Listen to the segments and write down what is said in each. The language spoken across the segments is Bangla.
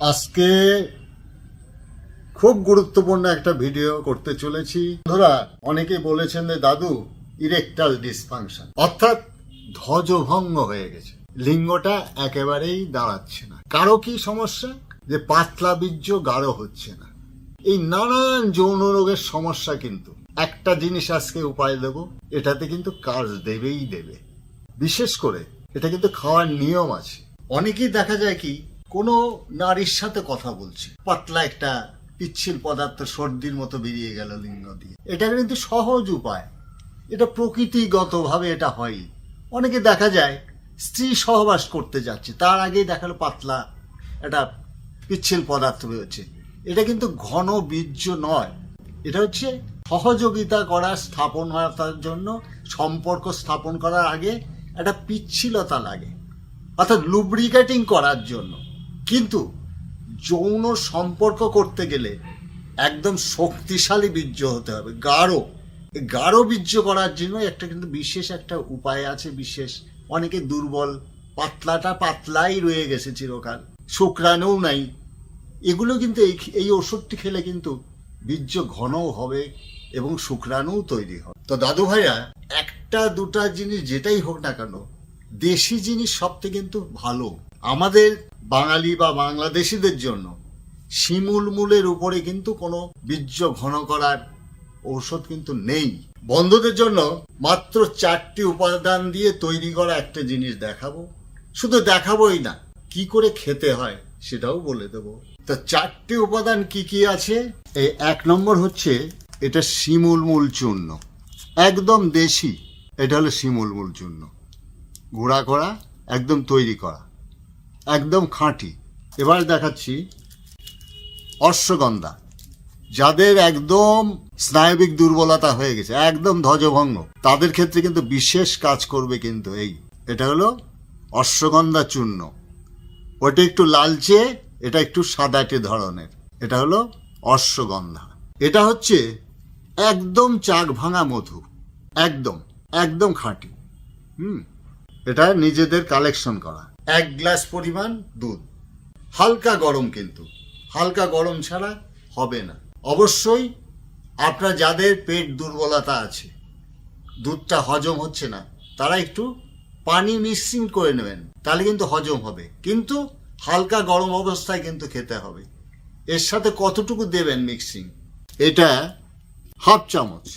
আজকে খুব গুরুত্বপূর্ণ একটা ভিডিও করতে চলেছি। ধরা অনেকে বলেছেন যে, দাদু ইরেকটাল ডিসফাংশন অর্থাৎ ধ্বজভঙ্গ হয়ে গেছে। লিঙ্গটা একেবারেই দাঁড়াচ্ছে না। কারও কি সমস্যা? যে, পাতলা বীর্য গাঢ় হচ্ছে না। এই নানান যৌন রোগের সমস্যা কিন্তু। একটা জিনিস আজকে উপায় দেব, এটাতে কিন্তু কাজ দেবেই দেবে। বিশেষ করে, এটা কিন্তু খাওয়ার নিয়ম আছে। অনেকেই দেখা যায় কি কোনো নারীর সাথে কথা বলছে। পাতলা একটা পিচ্ছিল পদার্থ সর্দির মতো বেরিয়ে গেল লিঙ্গ দিয়ে। এটা কিন্তু সহজ উপায়। এটা প্রকৃতিগতভাবে এটা হয়। অনেকে দেখা যায় স্ত্রী সহবাস করতে যাচ্ছে। তার আগেই দেখাল পাতলা একটা পিচ্ছিল পদার্থ বেরোচ্ছে এটা কিন্তু ঘন বীর্য নয়। এটা হচ্ছে সহযোগিতা করা, স্থাপন হওয়ার জন্য সম্পর্ক স্থাপন করার আগে একটা পিচ্ছিলতা লাগে। অর্থাৎ লুব্রিকেটিং করার জন্য। কিন্তু যৌন সম্পর্ক করতে গেলে একদম শক্তিশালী বীর্য হতে হবে। গাঢ়। গাঢ় বীর্য করার জন্য একটা কিন্তু বিশেষ একটা উপায় আছে, বিশেষ। অনেকে দুর্বল, পাতলাটা পাতলাই রয়ে গেছে চিরকাল, শুক্রাণুও নাই। এগুলো কিন্তু এই এই ওষুধটি খেলে কিন্তু বীর্য ঘনও হবে এবং শুক্রাণুও তৈরি হবে। তো দাদু ভাইরা একটা, দুটা জিনিস যেটাই হোক না কেন, দেশি জিনিস সবথেকে কিন্তু ভালো। আমাদের বাঙালি বা বাংলাদেশিদের জন্য শিমুল মূলের উপরে কিন্তু কোনো বীর্য ঘন করার ঔষধ কিন্তু নেই। বন্ধুদের জন্য মাত্র চারটি উপাদান দিয়ে তৈরি করা একটা জিনিস দেখাবো। শুধু দেখাবোই না, কি করে খেতে হয় সেটাও বলে দেব। তো চারটি উপাদান কি কি আছে? এই এক নম্বর হচ্ছে, এটা শিমুল মূল চূর্ণ। একদম দেশি, এটা হলো শিমুল মূল চূর্ণ। গুঁড়া করা, একদম তৈরি করা। একদম খাঁটি। এবার দেখাচ্ছি অশ্বগন্ধা, যাদের একদম স্নায়বিক দুর্বলতা হয়ে গেছে, একদম ধ্বজভঙ্গ। তাদের ক্ষেত্রে কিন্তু বিশেষ কাজ করবে কিন্তু এই। এটা হলো অশ্বগন্ধা চূর্ণ। ওটা একটু লালচে, এটা একটু সাদাটে ধরনের। এটা হলো অশ্বগন্ধা। এটা হচ্ছে একদম চাক ভাঙা মধু। একদম একদম খাঁটি। হুম, এটা নিজেদের কালেকশন করা। এক গ্লাস পরিমাণ দুধ। হালকা গরম কিন্তু। হালকা গরম ছাড়া হবে না। অবশ্যই আপনার যাদের পেট দুর্বলতা আছে, দুধটা হজম হচ্ছে না, তারা একটু পানি মিক্সিং করে নেবেন, তাহলে কিন্তু হজম হবে। কিন্তু হালকা গরম অবস্থায় কিন্তু খেতে হবে। এর সাথে কতটুকু দেবেন মিক্সিং? এটা হাফ চামচ।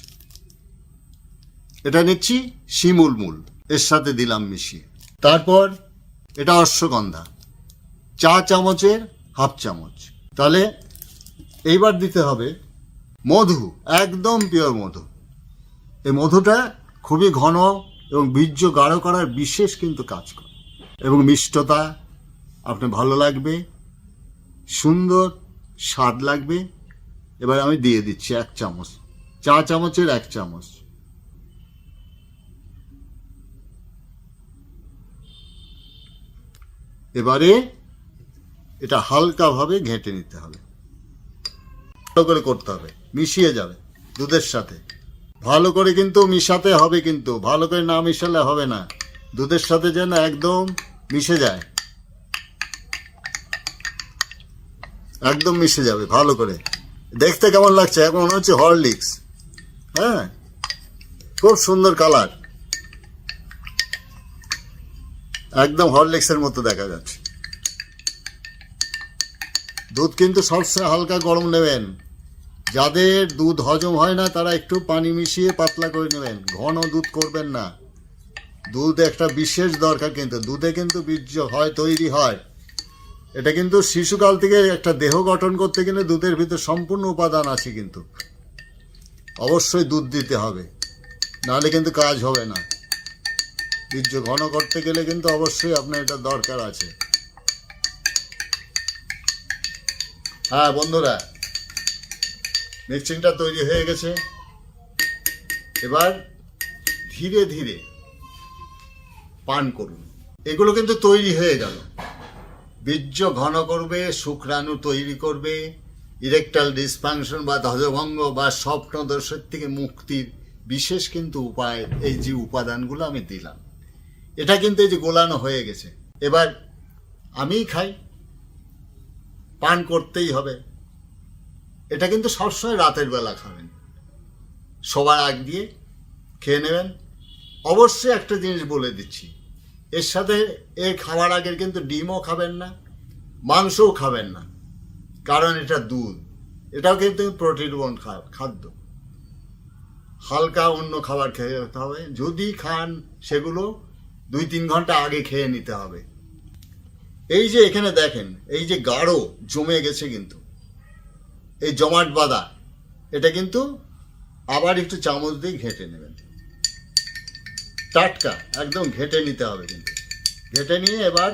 এটা নিচ্ছি শিমুল মূল। এর সাথে দিলাম মিশিয়ে। তারপর এটা অশ্বগন্ধা। চা চামচের হাফ চামচ। তাহলে এইবার দিতে হবে মধু, একদম পিওর মধু। এই মধুটা খুবই ঘন এবং বীর্য গাঢ় করার বিশেষ কিন্তু কাজ করে। এবং মিষ্টতা আপনি ভালো লাগবে, সুন্দর স্বাদ লাগবে। এবার আমি দিয়ে দিচ্ছি এক চামচ। চা চামচের এক চামচ। এবারে এটা হালকাভাবে ঘেঁটে নিতে হবে। ভালো করে করতে হবে, মিশিয়ে যাবে দুধের সাথে। ভালো করে কিন্তু মিশাতে হবে কিন্তু, ভালো করে না মিশালে হবে না। দুধের সাথে যেন একদম মিশে যায়। একদম মিশে যাবে ভালো করে। দেখতে কেমন লাগছে? এখন মনে হচ্ছে হরলিক্স। হ্যাঁ খুব সুন্দর কালার। একদম হরলিক্সের মতো দেখা যাচ্ছে। দুধ কিন্তু সবসময় হালকা গরম নেবেন। যাদের দুধ হজম হয় না, তারা একটু পানি মিশিয়ে পাতলা করে নেবেন। ঘন দুধ করবেন না। দুধ একটা বিশেষ দরকার কিন্তু। দুধে কিন্তু বীর্য হয়, তৈরি হয়। এটা কিন্তু শিশুকাল থেকে একটা দেহ গঠন করতে গেলে দুধের ভিতর সম্পূর্ণ উপাদান আছে কিন্তু। অবশ্যই দুধ দিতে হবে। নাহলে কিন্তু কাজ হবে না। বীর্য ঘন করতে গেলে কিন্তু অবশ্যই আপনার এটা দরকার আছে। হ্যাঁ বন্ধুরা মিক্সিংটা তৈরি হয়ে গেছে। এবার ধীরে ধীরে পান করুন। এগুলো কিন্তু তৈরি হয়ে গেল। বীর্য ঘন করবে, শুক্রাণু তৈরি করবে ইরেকটাল ডিসফাংশন বা ধ্বজভঙ্গ বা স্বপ্নদোষের থেকে মুক্তির বিশেষ কিন্তু উপায় এই যে উপাদানগুলো আমি দিলাম। এটা কিন্তু এই যে গোলানো হয়ে গেছে। এবার আমিই খাই। পান করতেই হবে। এটা কিন্তু সবসময় রাতের বেলা খাবেন। সবার আগ দিয়ে খেয়ে নেবেন। অবশ্যই একটা জিনিস বলে দিচ্ছি। এর সাথে এর খাওয়ার আগে কিন্তু ডিমও খাবেন না, মাংসও খাবেন না। কারণ এটা দুধ। এটাও কিন্তু প্রোটিন খাদ্য। হালকা অন্য খাবার খেয়ে হবে। যদি খান সেগুলো দুই তিন ঘণ্টা আগে খেয়ে নিতে হবে। এই যে এখানে দেখেন, এই যে গাঢ় জমে গেছে কিন্তু। এই জমাট বাঁধা, এটা কিন্তু আবার একটু চামচ দিয়ে ঘেঁটে নেবেন। টাটকা, একদম ঘেঁটে নিতে হবে কিন্তু। ঘেঁটে নিয়ে এবার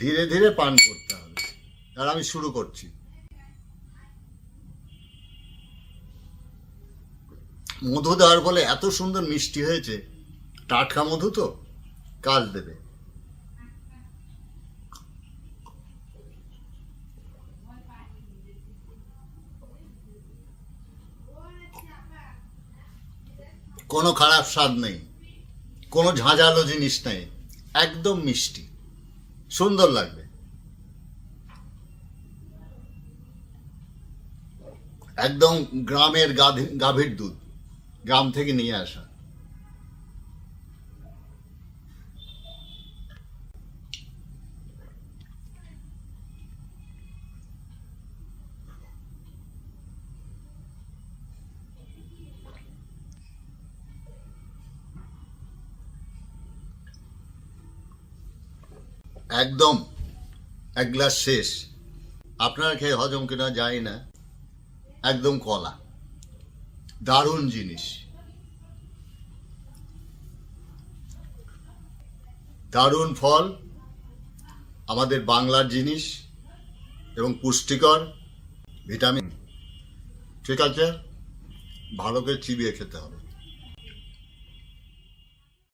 ধীরে ধীরে পান করতে হবে। আর আমি শুরু করছি। মধু দেওয়ার ফলে এত সুন্দর মিষ্টি হয়েছে। টাটকা মধু তো? কাজ দেবে। কোনো খারাপ স্বাদ নেই, কোনো ঝাঁঝালো জিনিস নেই, একদম মিষ্টি, সুন্দর লাগবে। একদম গ্রামের গাভীর দুধ, গ্রাম থেকে নিয়ে আসা। একদম। এক গ্লাস শেষ। আপনার খেয়ে হজম কিনা যায় না। একদম কলা। দারুণ জিনিস। দারুণ ফল। আমাদের বাংলার জিনিস এবং পুষ্টিকর ভিটামিন। ঠিক আছে? ভালো করে চিবিয়ে খেতে হবে।